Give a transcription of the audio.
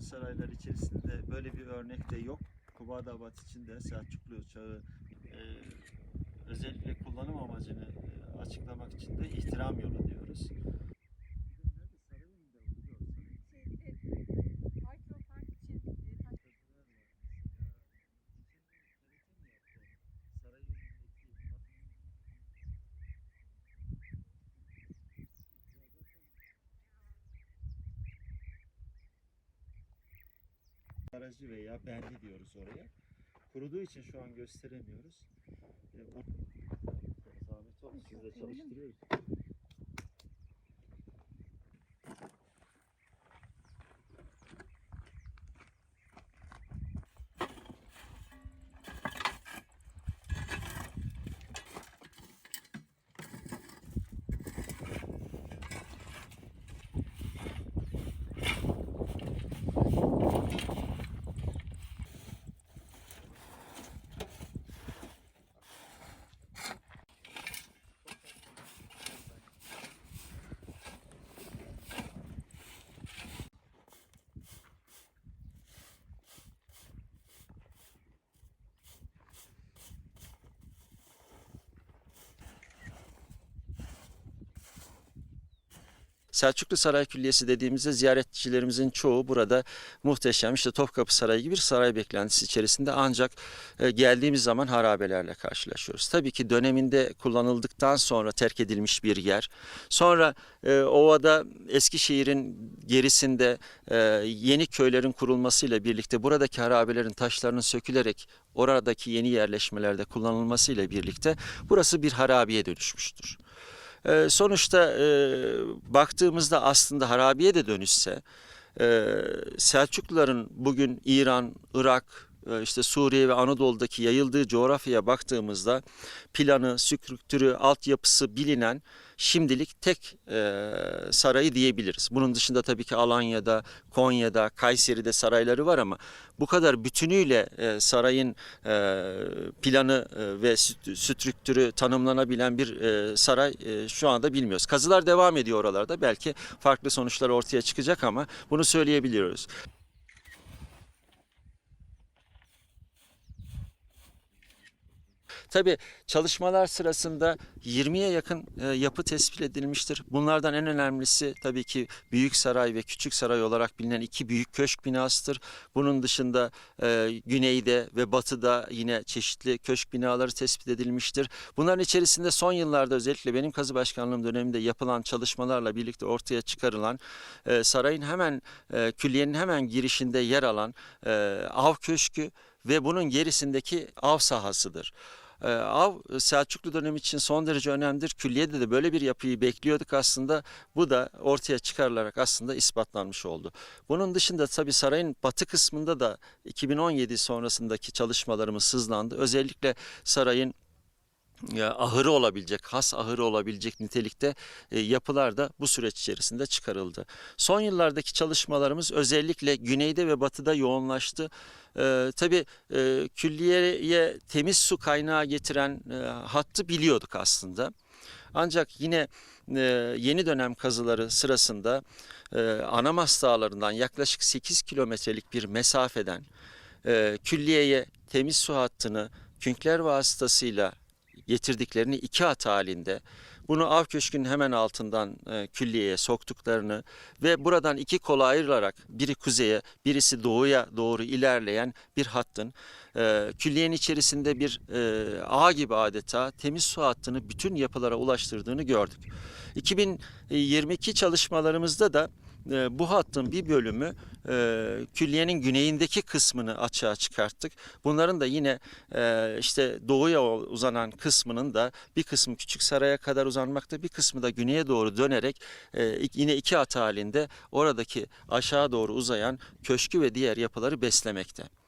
saraylar içerisinde böyle bir örnek de yok. Kubadabat için de Selçuklu çağı e, özellikle kullanım amacını e, açıklamak için de ihtiram yolu diyoruz. Barajı veya bendi diyoruz oraya. Kuruduğu için şu an gösteremiyoruz. E, o- Zahmet olsun siz de çalıştırıyoruz. Selçuklu Saray Külliyesi dediğimizde ziyaretçilerimizin çoğu burada muhteşem işte Topkapı Sarayı gibi bir saray beklentisi içerisinde ancak e, geldiğimiz zaman harabelerle karşılaşıyoruz. Tabii ki döneminde kullanıldıktan sonra terk edilmiş bir yer. Sonra e, ovada Eskişehir'in gerisinde e, yeni köylerin kurulmasıyla birlikte buradaki harabelerin taşlarının sökülerek oradaki yeni yerleşmelerde kullanılmasıyla birlikte burası bir harabeye dönüşmüştür. Ee, sonuçta e, baktığımızda aslında harabiye de dönüşse e, Selçukluların bugün İran, Irak, e, işte Suriye ve Anadolu'daki yayıldığı coğrafyaya baktığımızda planı, strüktürü, altyapısı bilinen şimdilik tek e, sarayı diyebiliriz. Bunun dışında tabii ki Alanya'da, Konya'da, Kayseri'de sarayları var ama bu kadar bütünüyle e, sarayın e, planı e, ve strüktürü tanımlanabilen bir e, saray e, şu anda bilmiyoruz. Kazılar devam ediyor oralarda. Belki farklı sonuçlar ortaya çıkacak ama bunu söyleyebiliyoruz. Tabii çalışmalar sırasında 20'ye yakın e, yapı tespit edilmiştir. Bunlardan en önemlisi tabii ki Büyük Saray ve Küçük Saray olarak bilinen iki büyük köşk binasıdır. Bunun dışında e, güneyde ve batıda yine çeşitli köşk binaları tespit edilmiştir. Bunların içerisinde son yıllarda özellikle benim kazı başkanlığım döneminde yapılan çalışmalarla birlikte ortaya çıkarılan e, sarayın hemen e, külliyenin hemen girişinde yer alan e, av köşkü ve bunun gerisindeki av sahasıdır. Ee, Av Selçuklu dönemi için son derece önemlidir. Külliyede de böyle bir yapıyı bekliyorduk aslında. Bu da ortaya çıkarılarak aslında ispatlanmış oldu. Bunun dışında tabii sarayın batı kısmında da 2017 sonrasındaki çalışmalarımız hızlandı. Özellikle sarayın ahırı olabilecek, has ahırı olabilecek nitelikte e, yapılar da bu süreç içerisinde çıkarıldı. Son yıllardaki çalışmalarımız özellikle güneyde ve batıda yoğunlaştı. E, tabii e, külliyeye temiz su kaynağı getiren e, hattı biliyorduk aslında. Ancak yine yeni dönem kazıları sırasında e, Anamas Dağları'ndan yaklaşık 8 kilometrelik bir mesafeden külliyeye temiz su hattını künkler vasıtasıyla getirdiklerini iki at halinde bunu av köşkünün hemen altından e, külliyeye soktuklarını ve buradan iki kola ayrılarak biri kuzeye birisi doğuya doğru ilerleyen bir hattın e, külliyenin içerisinde bir e, ağ gibi adeta temiz su hattını bütün yapılara ulaştırdığını gördük. 2022 çalışmalarımızda da e, bu hattın bir bölümü e, külliyenin güneyindeki kısmını açığa çıkarttık. Bunların da yine e, işte doğuya uzanan kısmının da bir kısmı Küçük Saray'a kadar uzanmakta, bir kısmı da güneye doğru dönerek e, yine iki hat halinde oradaki aşağı doğru uzayan köşkü ve diğer yapıları beslemekte.